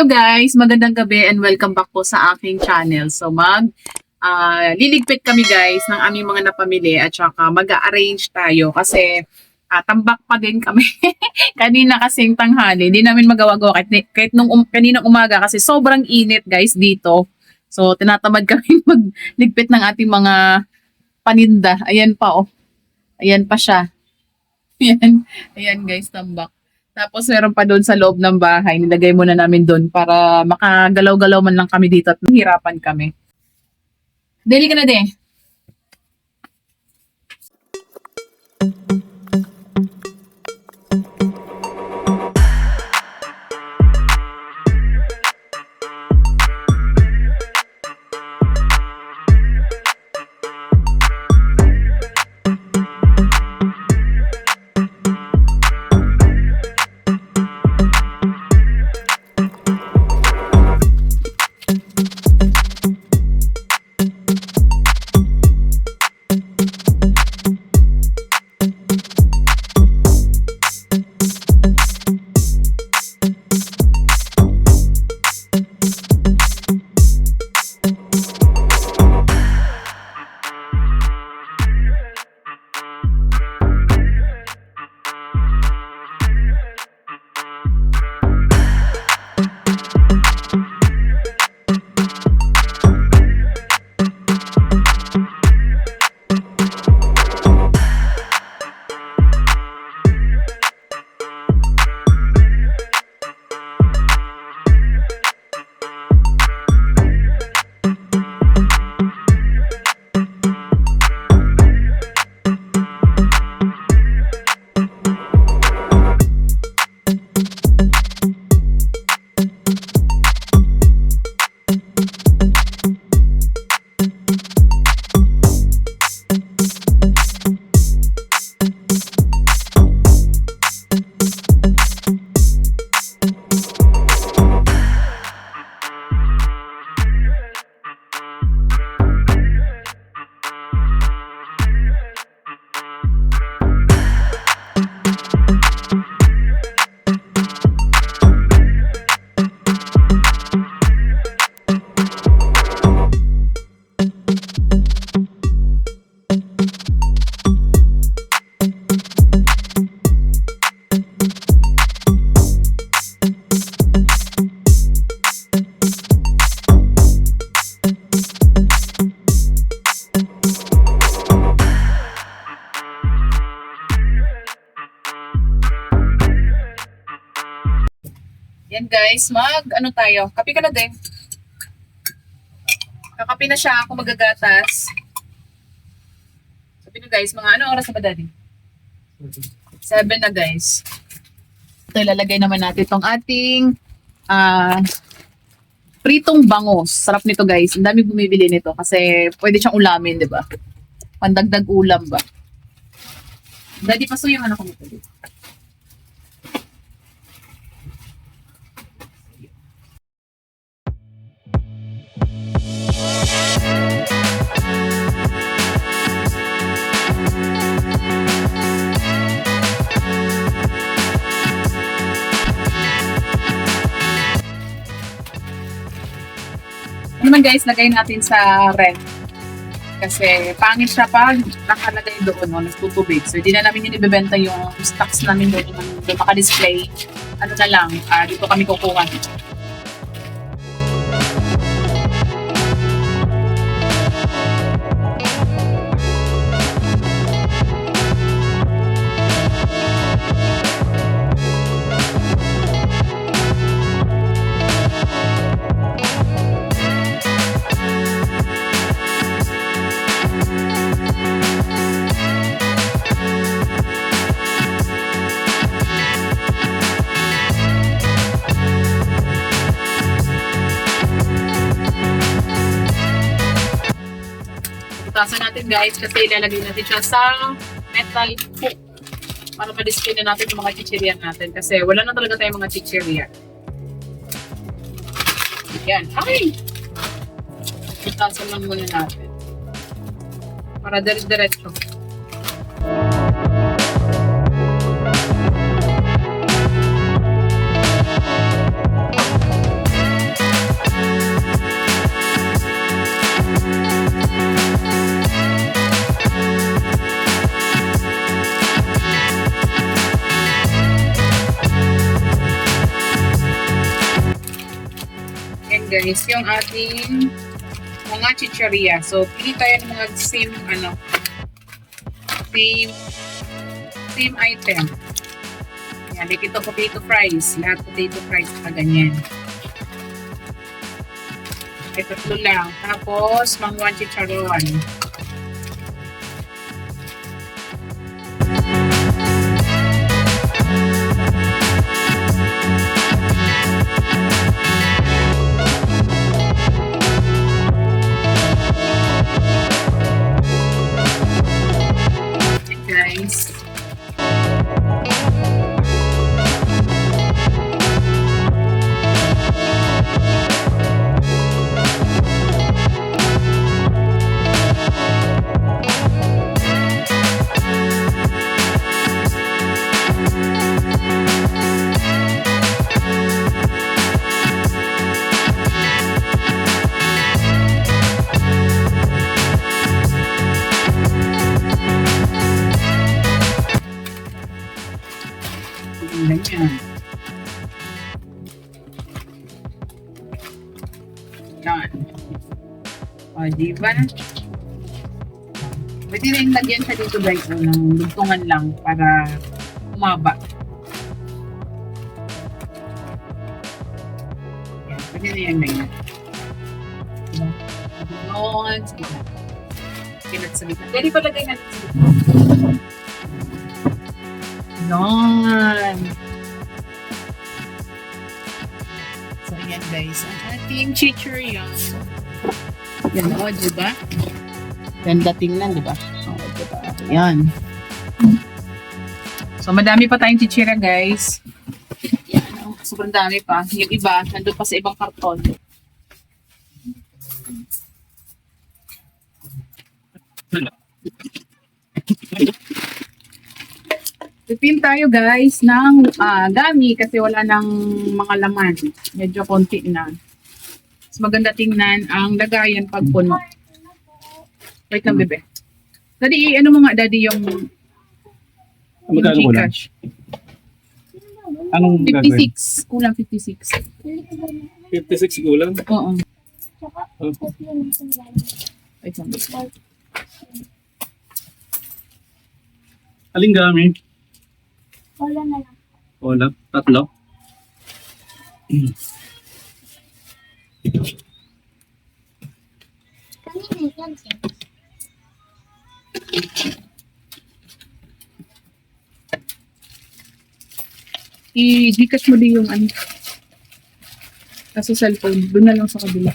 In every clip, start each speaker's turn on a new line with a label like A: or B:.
A: Hello guys, magandang gabi and welcome back po sa aking channel. So mag ah, liligpit kami guys ng aming mga napamili at saka mag-arrange tayo kasi ah, tambak pa din kami. Kanina kasing tanghali, hindi namin magawa-gawa kahit, kahit nung um, kaninang umaga kasi sobrang init guys dito. So tinatamad kami magligpit ng ating mga paninda. Ayan pa oh. Ayan pa siya. Ayan, ayan guys, tambak. Tapos meron pa doon sa loob ng bahay, nilagay muna namin doon para makagalaw-galaw man lang kami dito at mahirapan kami. Dali ka na din. Guys, mag ano tayo? Kapi ka na din. Kakapi na siya ako magagatas. Sabi na guys, mga ano oras na ba daddy? Seven na guys. Ito ilalagay naman natin itong ating ah pritong bangos. Sarap nito guys. Ang dami bumibili nito kasi pwede siyang ulamin, di ba? Pandagdag ulam ba? Daddy, pasuyang ano ko nito. Naman guys, lagay natin sa ref. Kasi pangit siya pag nakalagay doon, no, nagtutubig. So, hindi na namin yun ibebenta yung stocks namin doon, yung maka-display. Ano na lang, ah, dito kami kukuha. Guys kasi ilalagay natin siya sa metal hook para ma-display na natin yung mga chichirya natin kasi wala na talaga tayong mga chichirya. Yan. Ay! Putasan lang muna natin. Para dire-diretso. Guys, yung ating mga chicharia. So, pili tayo ng mga same, ano, same, same item. Yan, like ito, potato fries. Lahat potato fries na ganyan. Ay, tatlo lang. Tapos, mangwan chicharon. Okay, Yan. O, di ba? Pwede rin lagyan siya dito guys o, ng lugtungan lang para umaba. Yan, pwede na yan ganyan. Diba? Doon, sa gitna. Pwede pa lagay natin sa gitna. Yan. Guys. Ang ating chichuryan. Yan o, di ba? Ganda tingnan, di ba? O, di ba? Yan. So, madami pa tayong chichira, guys. Yan, oh, sobrang dami pa. Yung iba, nandun pa sa ibang karton. Pipin tayo guys ng ah, gami kasi wala nang mga laman. Medyo konti na. Mas maganda tingnan ang lagayan pag puno. Wait lang bebe. Daddy, ano mo nga daddy yung, yung? Gcash?
B: Anong gagawin?
A: 56. Kulang 56.
B: 56 kulang?
A: Oo.
B: Oh.
A: Wait lang bebe.
B: Aling gamit?
C: Wala na lang.
B: Wala. Tatlo?
C: Kanina yan eh.
A: I-Gcash mo din yung ano. Kasi cellphone. Doon na lang sa kabila.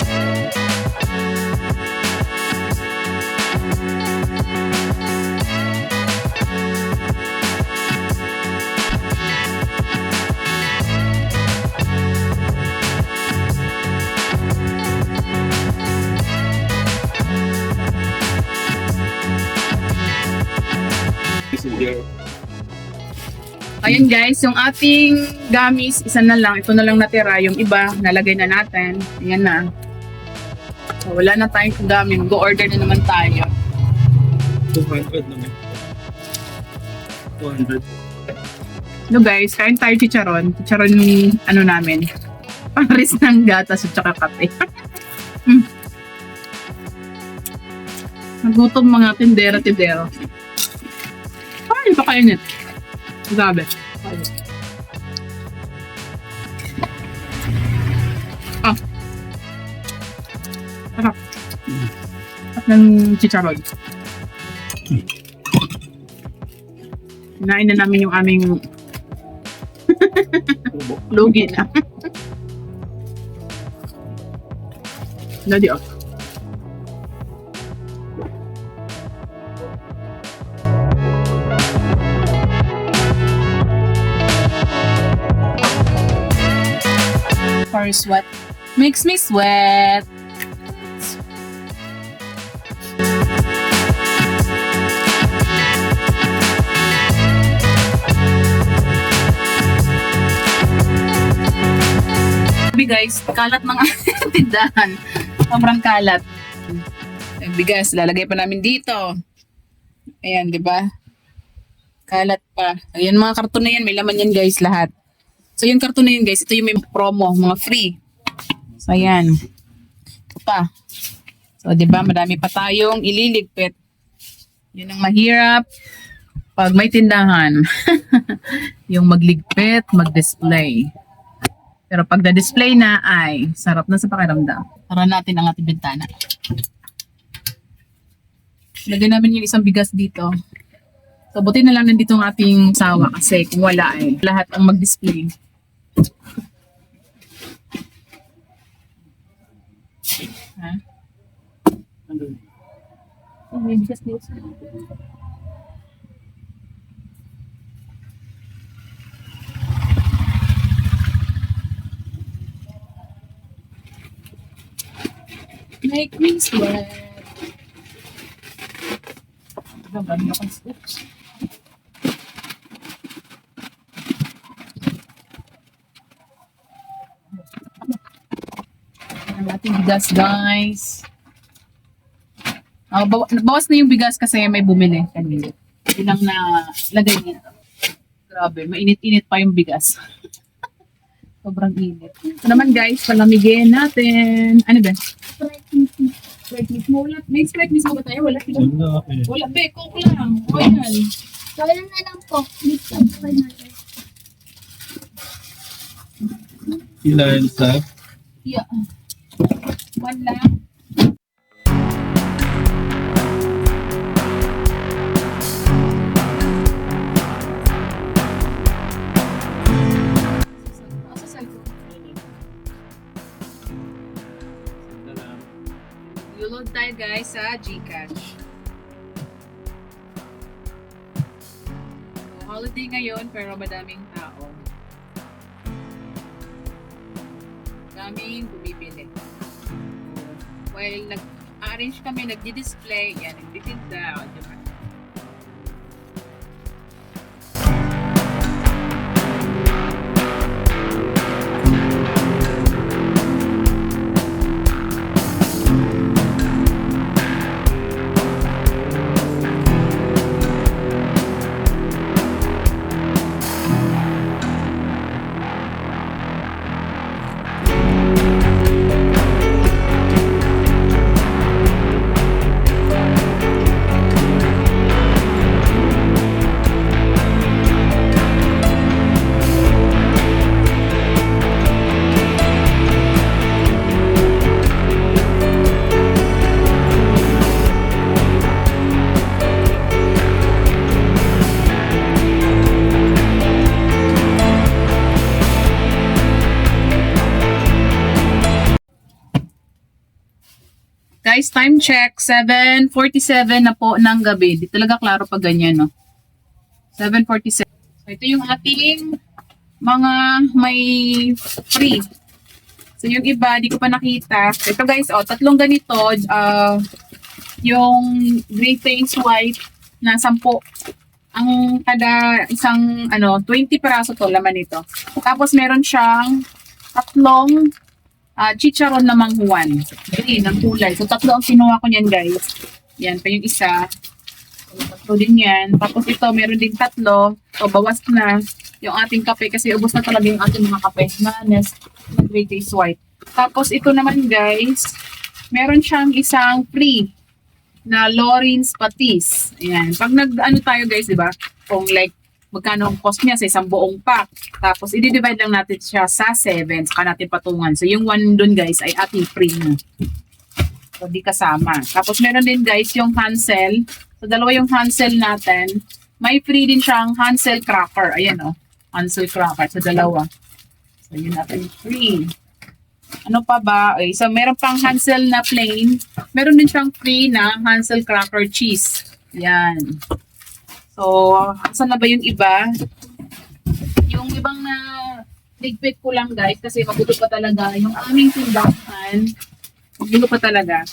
B: Messenger.
A: Ayun guys, yung ating gamis, isa na lang. Ito na lang natira. Yung iba, nalagay na natin. Ayan na. So, wala na tayong gamin. Go order na naman tayo.
B: 200 naman. 200.
A: No guys, kain tayo chicharon. Chicharon yung ano namin. Paris ng gatas at saka kape. mm. Nagutom mga tindera-tindero. Ay, pakainit. Grabe. Ng chicharon. Kinain na namin yung aming Lugi na. Daddy off. For sweat. Makes me sweat. Sabi guys, kalat mga tindahan. Sobrang kalat. Yung bigas, lalagay pa namin dito. Ayan, di ba? Kalat pa. Ayan mga karton na yan. May laman yan guys lahat. So yung karton na yun guys. Ito yung may promo. Mga free. So ayan. Ito pa. So di ba madami pa tayong ililigpit. Yun ang mahirap pag may tindahan. yung magligpit, mag-display. Pero pag na-display na ay sarap na sa pakiramdam. Tara natin ang ating bintana. Lagyan namin yung isang bigas dito. So, buti na lang nandito ang ating sawa kasi kung wala ay lahat ang mag-display. Ha? Oh, may bigas dito. Make me sweat. Gabang na oops. Ang ating bigas, guys. Ah, bawa- bawas na yung bigas kasi may bumili kanina. Yun lang na lagay dito. Grabe, mainit-init pa yung bigas. Sobrang init. Ito naman guys, palamigin natin. Ano ba? Sprite mix mo. Wala. May sprite mix mo ba tayo? Wala.
B: Wala eh.
A: Wala, be. Coke lang. O yan.
C: Wala na lang po. Mix up pa natin.
B: Ilan sa?
A: Yeah. One lang. Load tayo guys sa Gcash. Holiday ngayon pero madaming tao. Daming bumibili. While nag-arrange kami, nagdi-display, yan, nagtitinda, o, di Guys, time check, 7.47 na po ng gabi. Di talaga klaro pag ganyan, no? 7.47. So, ito yung ating mga may free. So, yung iba, di ko pa nakita. Ito guys, oh, tatlong ganito. ah yung gray face white na 10. Ang kada isang, ano, 20 peraso to laman nito. Tapos, meron siyang tatlong ah chicharon na manghuan. Green, ang kulay. So, tatlo ang kinuha ko niyan, guys. Yan pa yung isa. Tatlo din yan. Tapos ito, meron din tatlo. So, bawas na yung ating kape kasi ubos na talaga yung ating mga kape na Nest Great Taste White. Tapos ito naman, guys, meron siyang isang free na Lorenz Patis. Ayan. Pag nag-ano tayo, guys, di ba? Kung like, magkano ang cost niya sa isang buong pack. Tapos, i-divide lang natin siya sa 7. Saka natin patungan. So, yung one dun, guys, ay ating na. So, di kasama. Tapos, meron din, guys, yung Hansel. So, dalawa yung Hansel natin. May free din siyang Hansel cracker. Ayan, oh. Hansel cracker. So, dalawa. So, yun natin free. Ano pa ba? Okay, so, meron pang Hansel na plain. Meron din siyang free na Hansel cracker cheese. Yan. So, saan na ba yung iba? Yung ibang na ligpit ko lang guys kasi mabuto pa talaga yung aming tindahan. Mabuto pa talaga.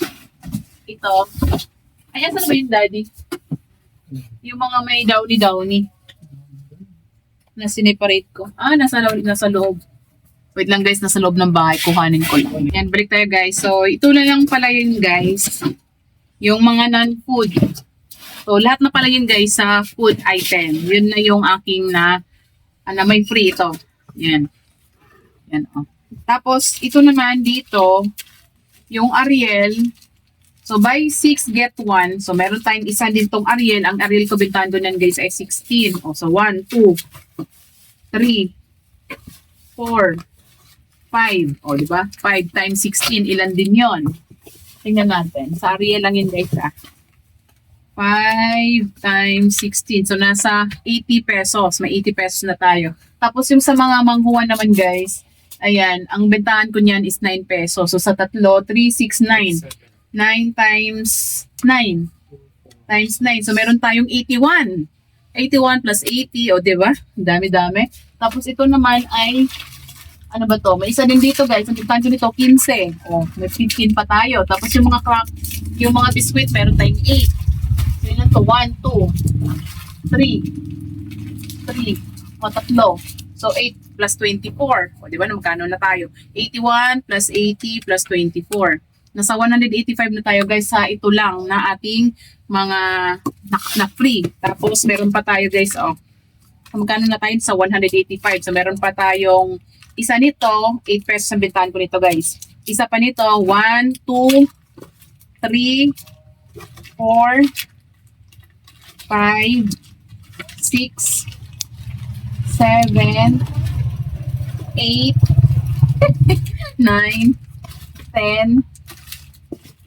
A: Ito. Ay, asan na ba yung daddy? Yung mga may downy-downy. Na sineparate ko. Ah, nasa, nasa loob. Wait lang guys, nasa loob ng bahay. Kuhanin ko lang. Yan, balik tayo guys. So, ito na lang pala yun guys. Yung mga non-food. So, lahat na pala yun guys sa food item. Yun na yung aking na, ano, may free ito. Yan. Yan, oh. Tapos, ito naman dito, yung Ariel. So, buy 6, get 1. So, meron tayong isa din tong Ariel. Ang Ariel ko bintahan ko niyan guys ay 16. O, so 1, 2, 3, 4, 5. O, di ba? 5 times 16. Ilan din yon Tingnan natin. Sa Ariel lang yun guys ah. 5 times 16. So, nasa 80 pesos. May 80 pesos na tayo. Tapos, yung sa mga manghuwa naman, guys, ayan, ang bentahan ko niyan is 9 pesos. So, sa tatlo, 3, 6, 9. 9 times 9. Times 9. So, meron tayong 81. 81 plus 80. O, di ba? Ang Dami-dami. Tapos, ito naman ay ano ba to? May isa din dito guys. Ang bentahan nito, 15. O, may 15 pa tayo. Tapos, yung mga crack, yung mga biscuit, meron tayong 8. Lang to. 1, 2, 3, 3, o tatlo. So, 8 plus 24. O, di ba? Magkano na tayo? 81 plus 80 plus 24. Nasa 185 na tayo guys sa ito lang na ating mga na, na free. Tapos, meron pa tayo guys, oh. Magkano na tayo sa 185. So, meron pa tayong isa nito, 8 pesos ang bentahan ko nito guys. Isa pa nito, 1, 2, 3, 4, 5, 6, 7, 8, 9, 10,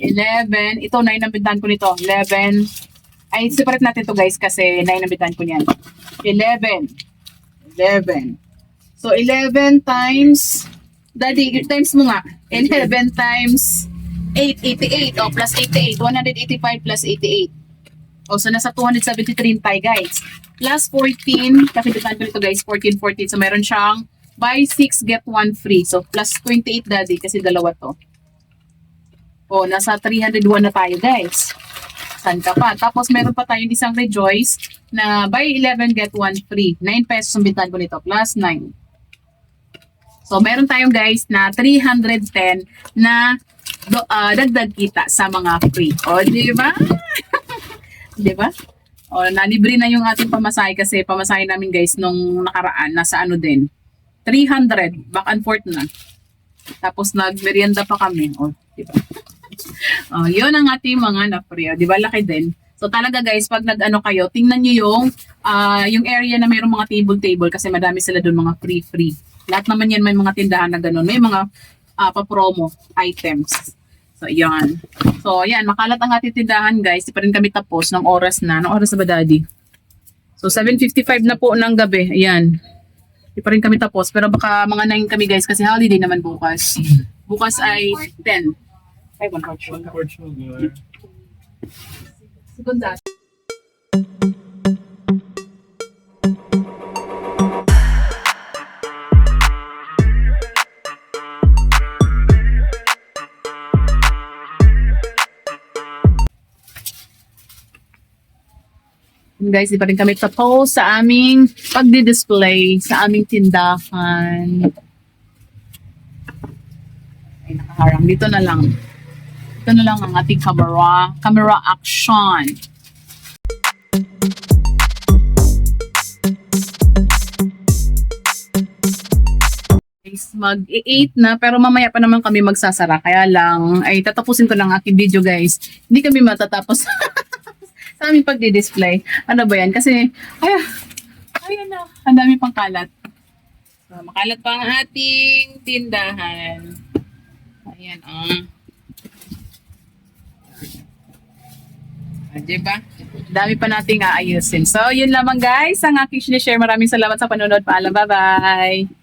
A: 11. Ito, 9 ang bintahan ko nito. 11. Ay, separate natin to guys kasi 9 ang bintahan ko niyan. 11. 11. So, 11 times, daddy, times mo nga. 11 times 8, 88. O, plus 88. 185 plus 88. O, so nasa 273 tayo, guys. Plus 14, kasi bitan ko nito, guys, 14, 14. So, meron siyang buy 6, get 1 free. So, plus 28, daddy, kasi dalawa to. O, nasa 301 na tayo, guys. San ka pa? Tapos, meron pa tayong isang rejoice na buy 11, get 1 free. 9 pesos ang bitan ko nito, plus 9. So, meron tayong guys na 310 na do, ah, dagdag kita sa mga free. O, di ba? Di ba? O, nalibre na yung ating pamasahe kasi pamasahe namin guys nung nakaraan, nasa ano din. 300, back and forth na. Tapos nagmerienda pa kami. O, di ba? o, yun ang ating mga na-free. O, di ba? Laki din. So talaga guys, pag nag-ano kayo, tingnan nyo yung, ah, yung area na mayroong mga table-table kasi madami sila doon mga free-free. Lahat naman yan may mga tindahan na ganun. May mga ah, pa-promo items. So, yan. So, yan. Makalat ang ating tindahan, guys. Di pa rin kami tapos ng oras na. Anong oras na ba, Daddy? So, 7.55 na po ng gabi. Ayan. Di pa rin kami tapos. Pero baka mga 9 kami, guys. Kasi holiday naman bukas. Bukas ay 10. Ay, one hot
B: One quart sugar.
A: Segunda. Guys, di pa rin kami tapos sa aming pagdi-display sa aming tindahan. Ay, nakaharang. Dito na lang. Ito na lang ang ating camera, camera action. Guys, mag-8 na pero mamaya pa naman kami magsasara. Kaya lang, ay tatapusin ko lang aking video guys. Hindi kami matatapos sa aming pagdi-display. Ano ba yan? Kasi, ay, ayan na. Ang dami pang kalat. So, makalat pa ang ating tindahan. Ayan, ah. Ah, diba? Dami pa nating aayusin. So, yun lamang guys, ang aking sinishare. Maraming salamat sa panonood. Paalam, bye-bye!